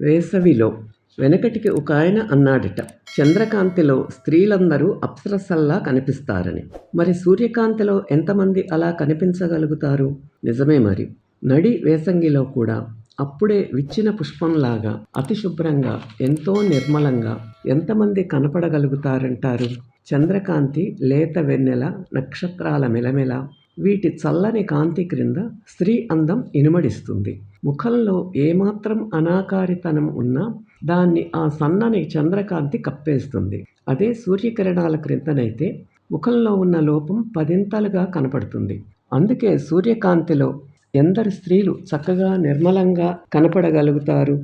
వేసవిలో వెనకటికి ఒక ఆయన అన్నాడట. చంద్రకాంతిలో స్త్రీలందరూ అప్సరసల్లా కనిపిస్తారని. మరి సూర్యకాంతిలో ఎంతమంది అలా కనిపించగలుగుతారు? నిజమే మరి. నడి వేసంగిలో కూడా అప్పుడే విచ్చిన పుష్పంలాగా అతి శుభ్రంగా ఎంతో నిర్మలంగా ఎంతమంది కనపడగలుగుతారంటారు? చంద్రకాంతి లేత వెన్నెల నక్షత్రాల మెలమెల వీటి చల్లని కాంతి క్రింద స్త్రీ అందం ఇనుమడిస్తుంది. ముఖంలో ఏమాత్రం అనాకారితనం ఉన్నా దాన్ని ఆ సన్నని చంద్రకాంతి కప్పేస్తుంది. అదే సూర్యకిరణాల క్రిందనైతే ముఖంలో ఉన్న లోపం పదింతలుగా కనపడుతుంది. అందుకే సూర్యకాంతిలో ఎందరు స్త్రీలు చక్కగా నిర్మలంగా కనపడగలుగుతారు?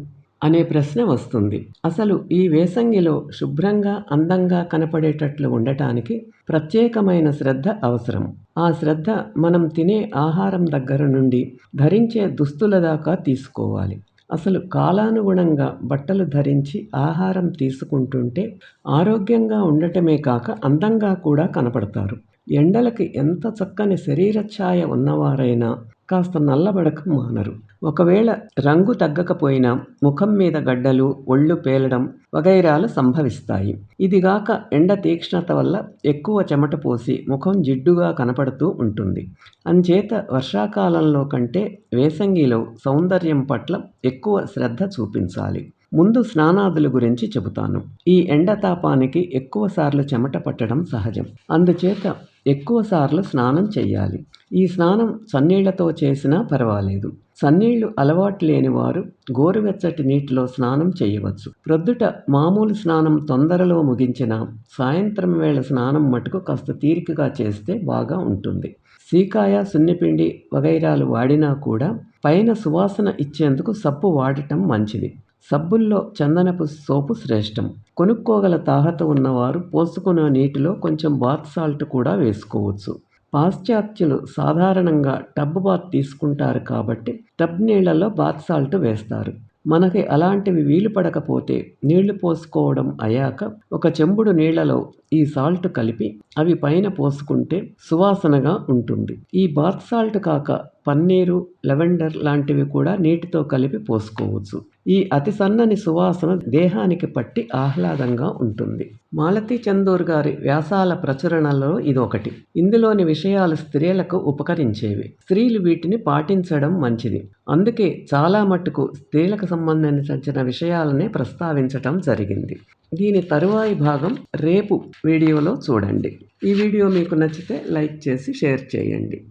అనే ప్రశ్న వస్తుంది. అసలు ఈ వేసంగిలో శుభ్రంగా అందంగా కనపడేటట్లు ఉండటానికి ప్రత్యేకమైన శ్రద్ధ అవసరం. ఆ శ్రద్ధ మనం తినే ఆహారం దగ్గర నుండి ధరించే దుస్తుల దాకా తీసుకోవాలి. అసలు కాలానుగుణంగా బట్టలు ధరించి ఆహారం తీసుకుంటుంటే ఆరోగ్యంగా ఉండటమే కాక అందంగా కూడా కనపడతారు. ఎండలకి ఎంత చక్కని శరీర ఛాయ ఉన్నవారైనా కాస్త నల్లబడక మానరు. ఒకవేళ రంగు తగ్గకపోయినా ముఖం మీద గడ్డలు ఒళ్ళు పేలడం వగైరాలు సంభవిస్తాయి. ఇదిగాక ఎండ తీక్ష్ణత వల్ల ఎక్కువ చెమట పోసి ముఖం జిడ్డుగా కనపడుతూ ఉంటుంది. అంచేత వర్షాకాలంలో కంటే వేసంగిలో సౌందర్యం పట్ల ఎక్కువ శ్రద్ధ చూపించాలి. ముందు స్నానాదుల గురించి చెబుతాను. ఈ ఎండతాపానికి ఎక్కువ సార్లు చెమట పట్టడం సహజం. అందుచేత ఎక్కువసార్లు స్నానం చేయాలి ఈ స్నానం సన్నీళ్ళతో చేసినా పర్వాలేదు. సన్నీళ్ళు అలవాటు లేని వారు గోరువెచ్చటి నీటిలో స్నానం చేయవచ్చు ప్రొద్దుట మామూలు స్నానం తొందరలో ముగించిన సాయంత్రం వేళ స్నానం మటుకు కాస్త తీరికగా చేస్తే బాగా ఉంటుంది. సీకాయ సున్నిపిండి వగైరాలు వాడినా కూడా పైన సువాసన ఇచ్చేందుకు సబ్బు వాడటం మంచిది. సబ్బుల్లో చందనపు సోపు శ్రేష్టం. కొనుక్కోగల తాహత ఉన్నవారు పోసుకున్న నీటిలో కొంచెం బాత్ సాల్ట్ కూడా వేసుకోవచ్చు. పాశ్చాత్యులు సాధారణంగా టబ్ బాత్ తీసుకుంటారు కాబట్టి టబ్ నీళ్ళలో బాత్ సాల్ట్ వేస్తారు. మనకి అలాంటివి వీలు పడకపోతే నీళ్ళు పోసుకోవడం అయ్యాక ఒక చెంబుడు నీళ్ళలో ఈ సాల్ట్ కలిపి అవి పైన పోసుకుంటే సువాసనగా ఉంటుంది. ఈ బాత్ సాల్ట్ కాక పన్నీరు లెవెండర్ లాంటివి కూడా నీటితో కలిపి పోసుకోవచ్చు. ఈ అతి సన్నని సువాసన దేహానికి పట్టి ఆహ్లాదంగా ఉంటుంది. మాలతీ చందూర్ గారి వ్యాసాల ప్రచురణలో ఇది ఒకటి ఇందులోని విషయాలు స్త్రీలకు ఉపకరించేవి. స్త్రీలు వీటిని పాటించడం మంచిది. అందుకే చాలా మట్టుకు స్త్రీలకు సంబంధించిన విషయాలనే ప్రస్తావించటం జరిగింది. దీని తరువాయి భాగం రేపు వీడియోలో చూడండి. ఈ వీడియో మీకు నచ్చితే లైక్ చేసి షేర్ చేయండి.